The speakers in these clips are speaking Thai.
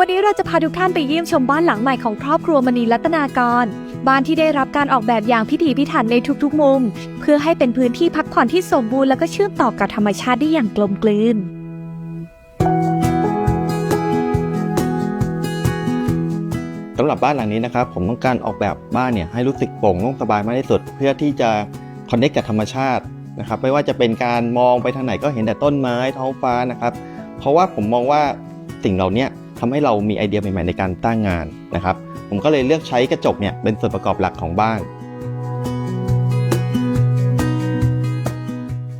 วันนี้เราจะพาทุกท่านไปเยี่ยมชมบ้านหลังใหม่ของครอบครัวมณีรัตนากร บ้านที่ได้รับการออกแบบอย่างพิถีพิถันในทุกๆมุม เพื่อให้เป็นพื้นที่พักผ่อนที่สมบูรณ์และก็เชื่อมต่อกับธรรมชาติได้อย่างกลมกลืนสำหรับบ้านหลังนี้นะครับผมต้องการออกแบบบ้านเนี่ยให้รู้สึกโปร่งโล่งสบายมากที่สุด เพื่อที่จะคอนเนคกับธรรมชาตินะครับไม่ว่าจะเป็นการมองไปทางไหนก็เห็นแต่ต้นไม้ท้องฟ้านะครับ เพราะว่าผมมองว่าสิ่งเหล่านี้ ทำให้เรามีไอเดียใหม่ๆในการตั้งงานนะครับ ผมก็เลยเลือกใช้กระจกเนี่ยเป็นส่วนประกอบหลักของบ้าน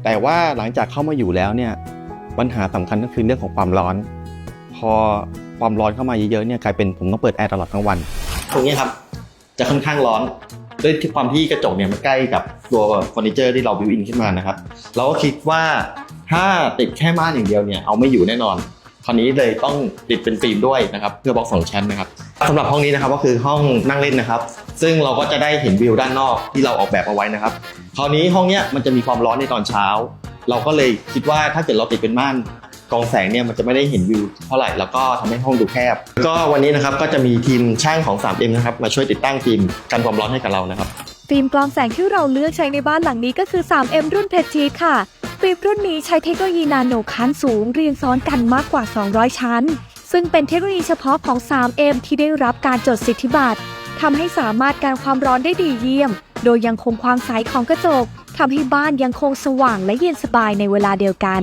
แต่ว่าหลังจากเข้ามาอยู่แล้วเนี่ยปัญหาสำคัญก็คือเรื่องของความร้อน พอความร้อนเข้ามาเยอะๆเนี่ยกลายเป็นผมต้องเปิดแอร์ตลอดทั้งวัน ตรงนี้ครับจะค่อนข้างร้อนด้วยความที่กระจกเนี่ยมันใกล้กับตัวเฟอร์นิเจอร์ที่เราบิวอินขึ้นมานะครับ เราก็คิดว่าถ้าติดแค่ม่านอย่างเดียวเนี่ยเอาไม่อยู่แน่นอน คราวนี้เลยต้องติดเป็นฟิล์มด้วยนะครับเพื่อบล็อกสองชั้นนะครับสำหรับห้องนี้นะครับก็คือห้องนั่งเล่นนะครับ ซึ่งเราก็จะได้เห็นวิวด้านนอกที่เราออกแบบเอาไว้นะครับ คราวนี้ห้องเนี้ยมันจะมีความร้อนในตอนเช้า เราก็เลยคิดว่าถ้าเกิดเราติดเป็นม่านกองแสงเนี่ยมันจะไม่ได้เห็นวิวเท่าไหร่แล้วก็ทำให้ห้องดูแคบ ก็วันนี้นะครับก็จะมีทีมช่างของ 3M นะครับมาช่วยติดตั้งฟิล์มกันความร้อนให้กับเรานะครับ ฟิล์มกรองแสงที่เราเลือกใช้ในบ้านหลังนี้ก็คือ 3M รุ่นเพชรชีค่ะ ฟิล์มรุ่นนี้ใช้เทคโนโลยีนาโนคันสูงเรียงซ้อนกันมากกว่า 200 ชั้น ซึ่งเป็นเทคโนโลยีเฉพาะของ 3M ที่ได้รับการจดสิทธิบัตรทำให้สามารถการความร้อนได้ดีเยี่ยม โดยยังคงความใสของกระจกทำให้บ้านยังคงสว่างและเย็นสบายในเวลาเดียวกัน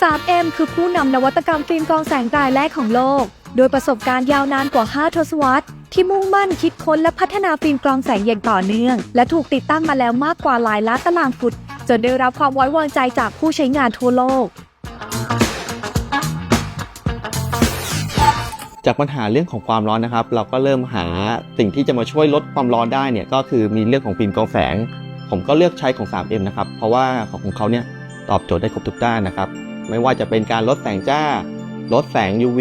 3M คือผู้นำนวัตกรรมฟิล์มกรองแสงรายแรกของโลก โดยประสบการณ์ยาวนานกว่า 5 ทศวรรษ ที่มุ่งมั่นคิดค้นและพัฒนาฟิล์มกรองแสงอย่างต่อเนื่อง และถูกติดตั้งมาแล้วมากกว่าหลายล้านตารางฟุต จนได้รับความไว้วางใจจากผู้ใช้งานทั่วโลก จากปัญหาเรื่องของความร้อนนะครับ เราก็เริ่มหาสิ่งที่จะมาช่วยลดความร้อนได้เนี่ยก็คือมีเรื่องของฟิล์มกรองแสง ผมก็เลือกใช้ของ 3M นะครับ เพราะว่าของของเขาเนี่ยตอบโจทย์ได้ครบทุกด้านนะครับ ไม่ว่าจะเป็นการลดแสงจ้า ลดแสง UV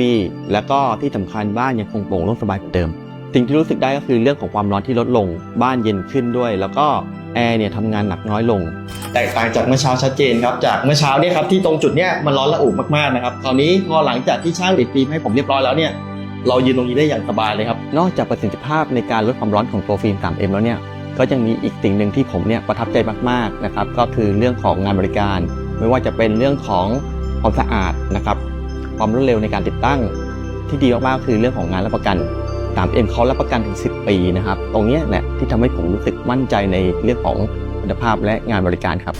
แล้วก็ที่สำคัญบ้านยังคงโปร่งโล่งสบายเหมือนเดิม สิ่งที่รู้สึกได้ก็คือเรื่องของความร้อนที่ลดลง บ้านเย็นขึ้นด้วย แล้วก็แอร์เนี่ยทำงานหนักน้อยลง แตกต่างจากเมื่อเช้าชัดเจนครับ จากเมื่อเช้าเนี่ยครับที่ตรงจุดเนี้ยมันร้อนระอุมากๆนะครับ คราวนี้พอหลังจากที่ช่างติดฟิล์มให้ผมเรียบร้อยแล้วเนี่ย เรายืนตรงนี้ได้อย่างสบายเลยครับ นอกจากประสิทธิภาพในการลดความร้อนของตัวฟิล์ม 3M แล้วเนี่ยก็ยังมีอีกสิ่งหนึ่งที่ผมเนี่ยประทับใจมากๆนะครับ ก็คือเรื่องของงานบริการ ไม่ว่าจะเป็นเรื่องของความสะอาดนะครับ ความรวดเร็วในการติดตั้งที่ดีมากๆคือเรื่องของงานรับประกัน 3M เขารับประกันถึง 10 ปีนะครับ ตรงนี้แหละที่ทำให้ผมรู้สึกมั่นใจในเรื่องของคุณภาพและงานบริการครับ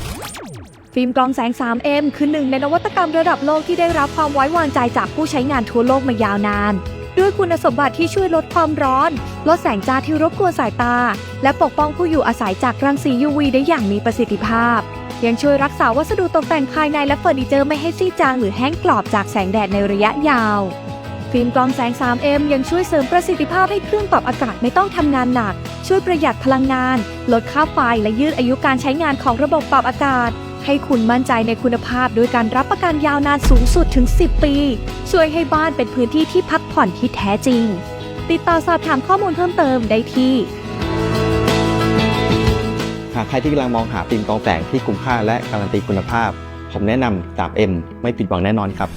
ฟิล์มกรองแสง 3M คือหนึ่งในนวัตกรรมระดับโลกที่ได้รับความไว้วางใจจากผู้ใช้งานทั่วโลกมายาวนาน ด้วยคุณสมบัติที่ช่วยลดความร้อน ลดแสงจ้าที่รบกวนสายตา และปกป้องผู้อยู่อาศัยจากรังสี UV ได้อย่างมีประสิทธิภาพ ยังช่วยรักษาวัสดุตกแต่งภายในและเฟอร์นิเจอร์ไม่ให้ซีดจางหรือแห้งกรอบจากแสงแดดในระยะยาว ฟิล์มกรองแสง 3M ยังช่วยเสริมประสิทธิภาพให้เครื่องปรับอากาศไม่ต้องทำงานหนัก ช่วยประหยัดพลังงาน ลดค่าไฟและยืดอายุการใช้งานของระบบปรับอากาศ ให้คุณมั่นใจในคุณภาพด้วยการรับประกันยาวนานสูงสุดถึง 10 ปี ช่วยให้บ้านเป็นพื้นที่ที่พักผ่อนที่แท้จริง ติดต่อสอบถามข้อมูลเพิ่มเติมได้ที่ หากใครที่กำลังมองหาฟิล์มกรองแสงที่คุ้มค่าและการันตีคุณภาพ ผมแนะนำ 3M ไม่ผิดหวังแน่นอนครับ